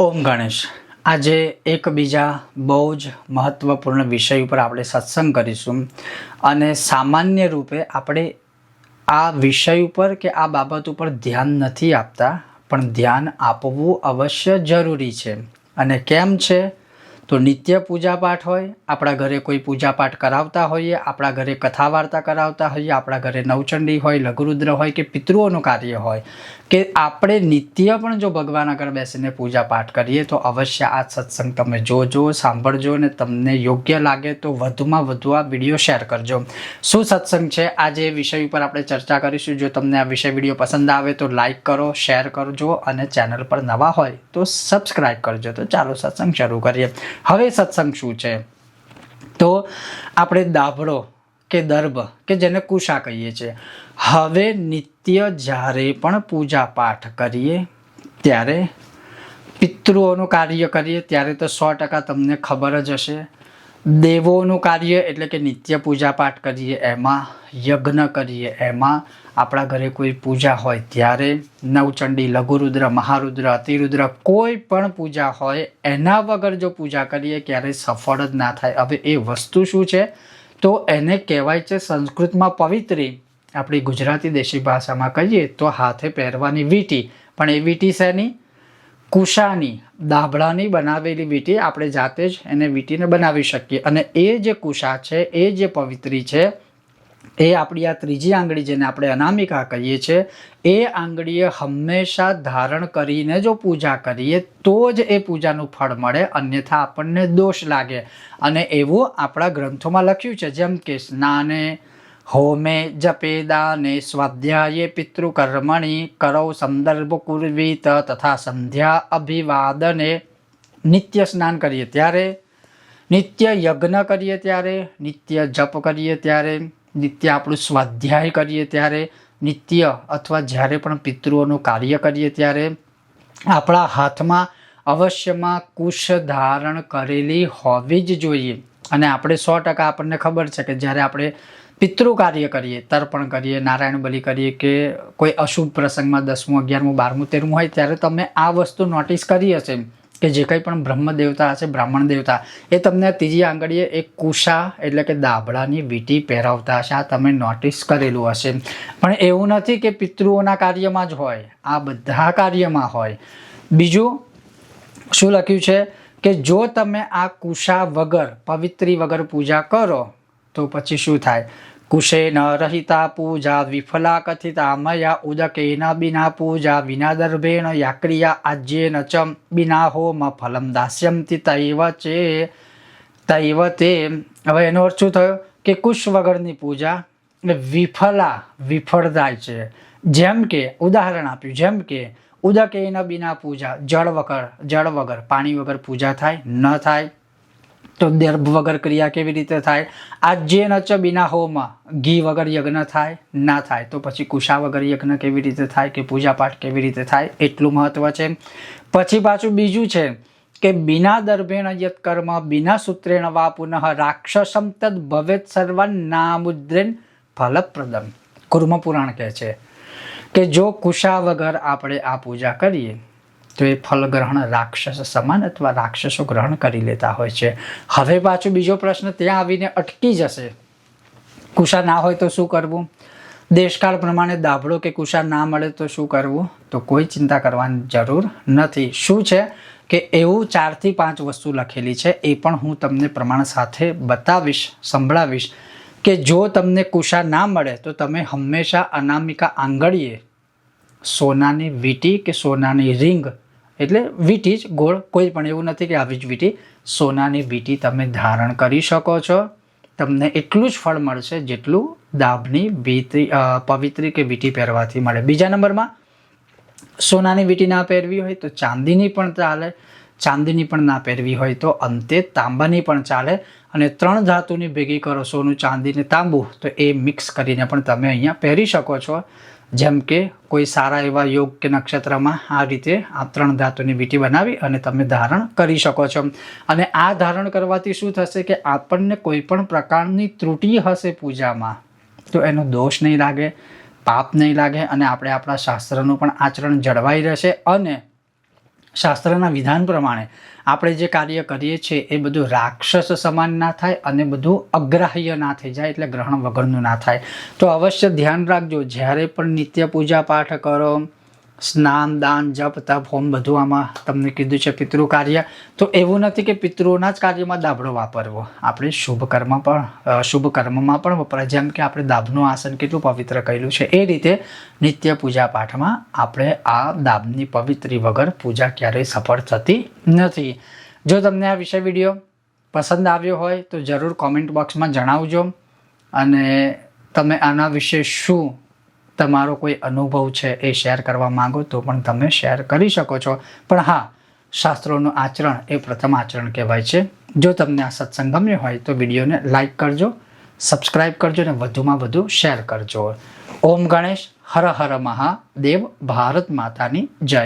ઓમ ગણેશ. આજે એક બીજા બહુ જ મહત્ત્વપૂર્ણ વિષય ઉપર આપણે સત્સંગ કરીશું અને સામાન્ય રૂપે આપણે આ વિષય ઉપર કે આ બાબત ઉપર ધ્યાન નથી આપતા પણ ધ્યાન આપવું અવશ્ય જરૂરી છે. અને કેમ છે? તો નિત્ય પૂજાપાઠ હોય, આપણા ઘરે કોઈ પૂજાપાઠ કરાવતા હોઈએ, આપણા ઘરે કથા વાર્તા કરાવતા હોઈએ, આપણા ઘરે નવચંડી હોય, લઘુરુદ્ર હોય કે પિતૃઓનું કાર્ય હોય, કે આપણે નિત્ય પણ જો ભગવાન આગળ બેસીને પૂજાપાઠ કરીએ, તો અવશ્ય આ સત્સંગ તમે જોજો, સાંભળજો અને તમને યોગ્ય લાગે તો વધુમાં વધુ આ વીડિયો શેર કરજો. શું સત્સંગ છે? આજે જે વિષય ઉપર આપણે ચર્ચા કરીશું. જો તમને આ વિષય વીડિયો પસંદ આવે તો લાઈક કરો, શેર કરજો અને ચેનલ પર નવા હોય તો સબસ્ક્રાઈબ કરજો. તો ચાલો સત્સંગ શરૂ કરીએ. હવે સત્સંગ શું છે? તો આપણે દાભડો કે દર્ભ કે જેને કુશા કહીએ છીએ, હવે નિત્ય જ્યારે પણ પૂજા પાઠ કરીએ, ત્યારે પિતૃઓનું કાર્ય કરીએ, ત્યારે તો સો ટકા તમને ખબર જ હશે. દેવોનું કાર્ય એટલે કે નિત્ય પૂજા પાઠ કરીએ, એમાં યજ્ઞ કરીએ, એમાં આપણા ઘરે કોઈ પૂજા હોય ત્યારે નવચંડી, લઘુરુદ્ર, મહારુદ્ર, અતિરુદ્ર કોઈ પણ પૂજા હોય, એના વગર જો પૂજા કરીએ ક્યારેય સફળ જ ના થાય. હવે એ વસ્તુ શું છે? તો એને કહેવાય છે સંસ્કૃતમાં પવિત્રી. આપણી ગુજરાતી દેશી ભાષામાં કહીએ તો હાથે પહેરવાની વીંટી. પણ એ વીંટી શેની? કુશાની. દાભડાની બનાવેલી વીંટી આપણે જાતે જ એને વીંટીને બનાવી શકીએ. અને એ જે કુશા છે, એ જે પવિત્રી છે, એ આપણી આ ત્રીજી આંગળી જેને આપણે અનામિકા કહીએ છીએ, એ આંગળીએ હંમેશા ધારણ કરીને જો પૂજા કરીએ, તો જ એ પૂજાનું ફળ મળે, અન્યથા આપણને દોષ લાગે. અને એવું આપણા ગ્રંથોમાં લખ્યું છે, જેમ કે સ્નાને હોમે જપે દાને સ્વાધ્યાયે પિતૃકર્મણી કરૌ સંદર્ભ કુર્વીત તથા સંધ્યા અભિવાદને નિત્ય સ્નાન કરીએ ત્યારે નિત્ય યજ્ઞ કરીએ ત્યારે નિત્ય જપ કરીએ ત્યારે નિત્ય આપણું સ્વાધ્યાય કરીએ ત્યારે નિત્ય અથવા જ્યારે પણ પિતૃઓનું કાર્ય કરીએ ત્યારે આપણા હાથમાં અવશ્યમાં કુશ ધારણ કરેલી હોવી જ જોઈએ અને આપણે સો ટકા આપણને ખબર છે કે જ્યારે આપણે પિતૃ કાર્ય કરીએ, તર્પણ કરીએ, નારાયણ બલિ કરીએ કે કોઈ અશુભ પ્રસંગમાં દસમું, અગિયારમું, બારમું, તેરમું હોય ત્યારે તમે આ વસ્તુ નોટિસ કરી હશે કે જે કંઈ પણ બ્રહ્મ દેવતા હશે, બ્રાહ્મણ દેવતા, એ તમને ત્રીજી આંગળીએ એક કુશા એટલે કે દાબડાની વીંટી પહેરાવતા હશે. આ તમે નોટિસ કરેલું હશે પણ એવું નથી કે પિતૃઓના કાર્યમાં જ હોય, આ બધા કાર્યમાં હોય. બીજું, શું લખ્યું છે કે જો તમે આ કુશા વગર, પવિત્રી વગર પૂજા કરો તો પછી શું થાય? કુશે ન રહિતા પૂજા વિફલા કથિતા મયા ઉદકેન બિના પૂજા વિના દર્ભેણ યાક્રિયા આજ્યેન ચ બિના હોમ ફલમ દાસ્યમતી તૈવ ચે તૈવ તે. હવે એનો અર્થ શું થયો? કે કુશ વગરની પૂજા વિફલા વિફળ થાય છે. જેમ કે ઉદાહરણ આપ્યું, જેમ કે ઉદકેન બિના પૂજા, જળ વગર જળ વગર, પાણી વગર પૂજા થાય, ન થાય. તો દર્ભ વગર ક્રિયા કેવી રીતે થાય? આજે નચ બિના હોમાં ઘી વગર યજ્ઞ થાય, ના થાય, તો પછી કુશા વગર યજ્ઞ કેવી રીતે થાય કે પૂજા પાઠ કેવી રીતે થાય, એટલું મહત્વ છે. પછી પાછું બીજું છે કે બિના દર્ભેણ યત કર્મ, બિના સૂત્રેણ વા પુનઃ રાક્ષસમ તદ ભવેત સર્વન નામુદ્રેન ફલપ્રદમ. કુર્મ પુરાણ કહે છે કે જો કુશા વગર આપણે આ પૂજા કરીએ તો એ ફલ ગ્રહણ રાક્ષસ સમાન અથવા રાક્ષસો ગ્રહણ કરી લેતા હોય છે. હવે પાછો બીજો પ્રશ્ન, ત્યાં આવીને અટકી જશે. કુશા ના હોય તો શું કરવું? દેશકાળ પ્રમાણે દાભળો કે કુશા ના મળે તો શું કરવું? તો કોઈ ચિંતા કરવાની જરૂર નથી. શું છે? કે એવું ચારથી પાંચ વસ્તુ લખેલી છે, એ પણ હું તમને પ્રમાણ સાથે બતાવીશ, સંભળાવીશ કે જો તમને કુશા ના મળે, તો તમે હંમેશા અનામિકા આંગળીએ સોનાની વીંટી કે સોનાની રિંગ એટલે વીટી જ ગોળ. કોઈ પણ એવું નથી કે આવી જ વીટી. સોનાની વીટી તમે ધારણ કરી શકો છો. તમને એટલું જ ફળ મળશે જેટલું દાબની વીંટી પવિત્રી કે વીટી પહેરવાથી મળે. બીજા નંબરમાં, સોનાની વીટી ના પહેરવી હોય તો ચાંદીની પણ ચાલે. ચાંદીની પણ ના પહેરવી હોય તો અંતે તાંબાની પણ ચાલે. અને ત્રણ ધાતુની ભેગી કરો સોનું, ચાંદી ને તાંબુ, તો એ મિક્સ કરીને પણ તમે અહીંયા પહેરી શકો છો. જેમ કે કોઈ સારા એવા યોગ કે નક્ષત્રમાં આ રીતે આ ત્રણ ધાતુની વીટી બનાવી અને તમે ધારણ કરી શકો છો. અને આ ધારણ કરવાથી શું થશે કે આપણને કોઈ પણ પ્રકારની ત્રુટિ હશે પૂજામાં, તો એનો દોષ નહીં લાગે, પાપ નહીં લાગે અને આપણે આપણા શાસ્ત્રનું પણ આચરણ જળવાઈ રહેશે અને શાસ્ત્રના વિધાન પ્રમાણે આપણે જે કાર્ય કરીએ છીએ એ બધું રાક્ષસ સમાન ના થાય અને બધું અગ્રાહ્ય ના થઈ જાય એટલે ગ્રહણ વગરનું ના થાય. તો અવશ્ય ધ્યાન રાખજો, જ્યારે પણ નિત્ય પૂજા પાઠ કરો સ્નાન, દાન, જપ, તપ, હોમ બધું આમાં તમને કીધું છે પિતૃ કાર્ય. તો એવું નથી કે પિતૃઓના જ કાર્યમાં દાબડો વાપરવો. આપણે શુભ કર્મ પણ શુભ કર્મમાં પણ વપરાય. જેમ કે આપણે દાબનું આસન કેટલું પવિત્ર કહેલું છે, એ રીતે નિત્ય પૂજા પાઠમાં આપણે આ દાબની પવિત્રી વગર પૂજા ક્યારેય સફળ થતી નથી. જો તમને આ વિષય વીડિયો પસંદ આવ્યો હોય તો જરૂર કોમેન્ટ બોક્સમાં જણાવજો. અને તમે આના વિશે શું તમારો કોઈ અનુભવ છે એ શેર કરવા માંગો તો પણ તમે શેર કરી શકો છો. પણ હા, શાસ્ત્રોનું આચરણ એ પ્રથમ આચરણ કહેવાય છે. જો તમને આ સત્સંગ ગમ્યો હોય તો વિડીયોને લાઇક કરજો, સબસ્ક્રાઇબ કરજો અને વધુમાં વધુ શેર કરજો. ઓમ ગણેશ, હર હર મહાદેવ, ભારત માતાની જય.